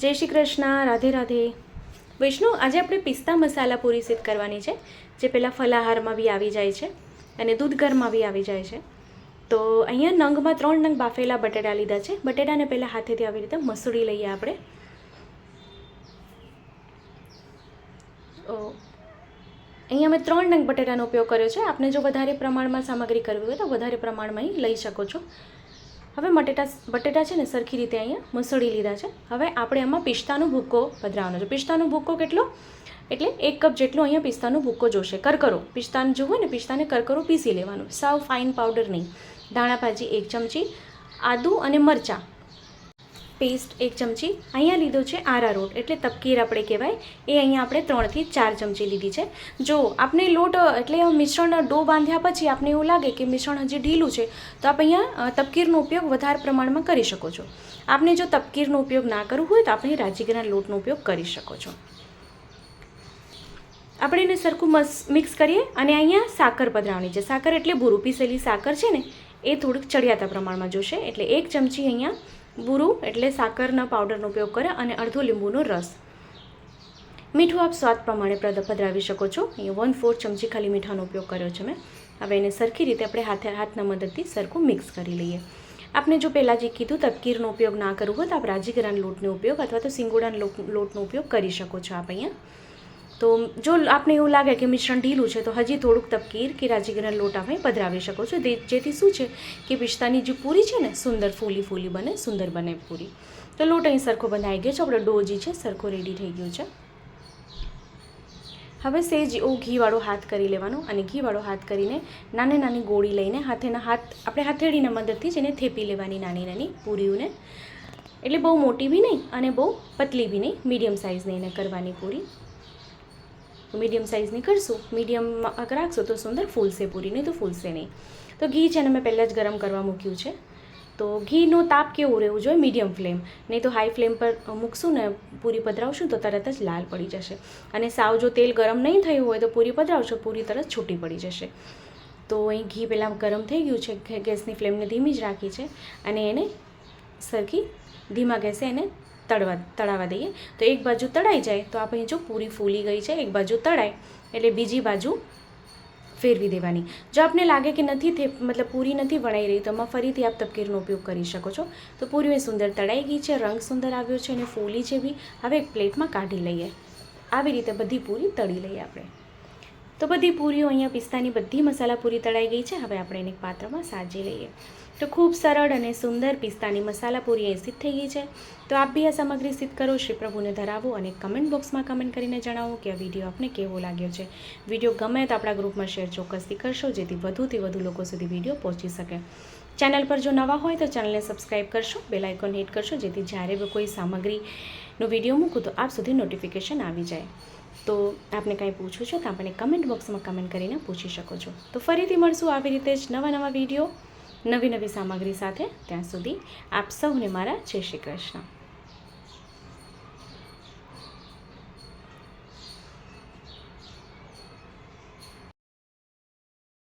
જય શ્રી કૃષ્ણ, રાધે રાધે. વૈષ્ણુ, આજે આપણે પિસ્તા મસાલા પૂરી સિદ્ધ કરવાની છે, જે પહેલાં ફલાહારમાં બી આવી જાય છે અને દૂધઘરમાં બી આવી જાય છે. તો અહીંયા નંગમાં ત્રણ નંગ બાફેલા બટેટા લીધા છે. બટેટાને પહેલાં હાથેથી આવી રીતે મસળી લઈએ આપણે. અહીંયા મેં ત્રણ નંગ બટેટાનો ઉપયોગ કર્યો છે. આપને જો વધારે પ્રમાણમાં સામગ્રી કરવી હોય તો વધારે પ્રમાણમાં અહીં લઈ શકો છો. હવે બટેટા બટેટા છે ને સરખી રીતે અહીંયા મસળી લીધા છે. હવે આપણે એમાં પિસ્તાનો ભૂક્કો પધરાવવાનો છે. પિસ્તાનો ભૂક્કો કેટલો? એટલે એક કપ જેટલો અહીંયા પિસ્તાનો ભૂક્કો જોશે. કરકરો. પિસ્તાને જો હોય ને, પિસ્તાને કરકરો પીસી લેવાનું. સાવ ફાઇન પાવડર નહીં. ધાણા ભાજી એક ચમચી, આદું અને મરચાં પેસ્ટ એક ચમચી અહીંયા લીધો છે આરા રોટ, એટલે તપકીર આપણે કહેવાય. એ અહીંયા આપણે ત્રણથી ચાર ચમચી લીધી છે. જો આપણે લોટ, એટલે મિશ્રણ ડો બાંધ્યા પછી આપણે એવું લાગે કે મિશ્રણ હજી ઢીલું છે, તો આપ અહીંયા તપકીરનો ઉપયોગ વધારે પ્રમાણમાં કરી શકો છો. આપને જો તપકીરનો ઉપયોગ ના કરવો હોય તો આપણે રાજીગરના લોટનો ઉપયોગ કરી શકો છો. આપણે એને સરખું મસ, મિક્સ કરીએ અને અહીંયા સાકર પધરાવવાની છે. સાકર એટલે ભૂરું પીસેલી સાકર છે ને, એ થોડુંક ચડિયાતા પ્રમાણમાં જોશે. એટલે એક ચમચી અહીંયા બુરું એટલે સાકરના પાવડરનો ઉપયોગ કરે અને અડધો લીંબુનો રસ. મીઠું આપ સ્વાદ પ્રમાણે પધરાવી શકો છો. અહીંયા વન ફોર ચમચી ખાલી મીઠાનો ઉપયોગ કર્યો છે મેં. હવે એને સરખી રીતે આપણે હાથે, હાથના મદદથી સરખું મિક્સ કરી લઈએ. આપણે જો પહેલાં જે કીધું તપકીરનો ઉપયોગ ના કરવો હોય તો આપ રાજીગરાના લોટનો ઉપયોગ અથવા તો સિંગોડાના લોટ- લોટનો ઉપયોગ કરી શકો છો આપ અહીંયા. તો જો આપને એવું લાગે કે મિશ્રણ ઢીલું છે, તો હજી થોડુંક તપકીર કે રાજીગરના લોટામાં પધરાવી શકો છો. જેથી શું છે કે પિસ્તાની જે પૂરી છે ને, સુંદર ફૂલી ફૂલી બને, સુંદર બને પૂરી. તો લોટ અહીં સરખો બનાવી ગયો છે. આપણો ડો જે છે સરખો રેડી થઈ ગયો છે. હવે સેજ એવું ઘીવાળો હાથ કરી લેવાનો અને ઘીવાળો હાથ કરીને નાની નાની ગોળી લઈને હાથેના હાથ આપણે હથેળીના મદદથી જ એને થેપી લેવાની નાની નાની પૂરીઓને. એટલે બહુ મોટી બી નહીં અને બહુ પતલી બી નહીં મીડિયમ સાઇઝની એને કરવાની પૂરી. મીડિયમ સાઇઝની કરશું મીડિયમમાં રાખશો તો સુંદર ફૂલશે પૂરી, નહીં તો ફૂલશે નહીં. તો ઘી છે ને મેં પહેલાં જ ગરમ કરવા મૂક્યું છે. તો ઘીનો તાપ કેવું રહેવું જોઈએ? મીડિયમ ફ્લેમ નહીં તો હાઈ ફ્લેમ પર મૂકશું ને પૂરી પધરાવશું તો તરત જ લાલ પડી જશે. અને સાવ જો તેલ ગરમ નહીં થયું હોય તો પૂરી પધરાવશો, પૂરી તરત છૂટી પડી જશે. તો અહીં ઘી પહેલાં ગરમ થઈ ગયું છે, ગેસની ફ્લેમને ધીમી જ રાખી છે. અને એને સરખી ધીમા ગેસે એને તળવા તળાવા દઈએ, તો એક બાજુ તળાઈ જાય, તો આપણે જો પૂરી ફૂલી ગઈ છે, એક બાજુ તળાય, એટલે બીજી બાજુ ફેરવી દેવાની. જો આપને લાગે કે નથી થે, મતલબ પૂરી નથી વણાઈ રહી, તો એમાં ફરીથી આપ તપકીરનો ઉપયોગ કરી શકો છો. તો પૂરી સુંદર તળાઈ ગઈ છે, રંગ સુંદર આવ્યો છે અને ફૂલી છે બી. હવે એક પ્લેટમાં કાઢી લઈએ. આવી રીતે બધી પૂરી તળી લઈએ આપણે. તો બધી પૂરીઓ અહીંયા પિસ્તાની બધી મસાલા પૂરી તળાઈ ગઈ છે. હવે આપણે એને પાત્રમાં સાજી લઈએ. તો ખૂબ સરળ અને સુંદર પિસ્તાની મસાલા પૂરી સિદ્ધ થઈ ગઈ છે. તો આપ બી આ સામગ્રી સિદ્ધ કરો, શ્રી પ્રભુને ધરાવો અને કમેન્ટ બોક્સમાં કમેન્ટ કરીને જણાવો કે આ વીડિયો આપને કેવો લાગ્યો છે. વીડિયો ગમે તો આપણા ગ્રુપમાં શેર ચોક્કસથી કરશો, જેથી વધુથી વધુ લોકો સુધી વીડિયો પહોંચી શકે. ચેનલ પર જો નવા હોય તો ચેનલને સબસ્ક્રાઈબ કરશો બેલ આઇકોન હિટ કરશો, જેથી જ્યારે કોઈ સામગ્રીનો વીડિયો મૂકું તો આપ સુધી નોટિફિકેશન આવી જાય. તો આપને કાંઈ પૂછવું છે તો આપણને કમેન્ટ બોક્સમાં કમેન્ટ કરીને પૂછી શકો છો. તો ફરીથી મળશું આવી રીતે જ નવા નવા વીડિયો નવી નવી સામગ્રી સાથે ત્યાં સુધી આપ સૌને મારા જય શ્રી કૃષ્ણ.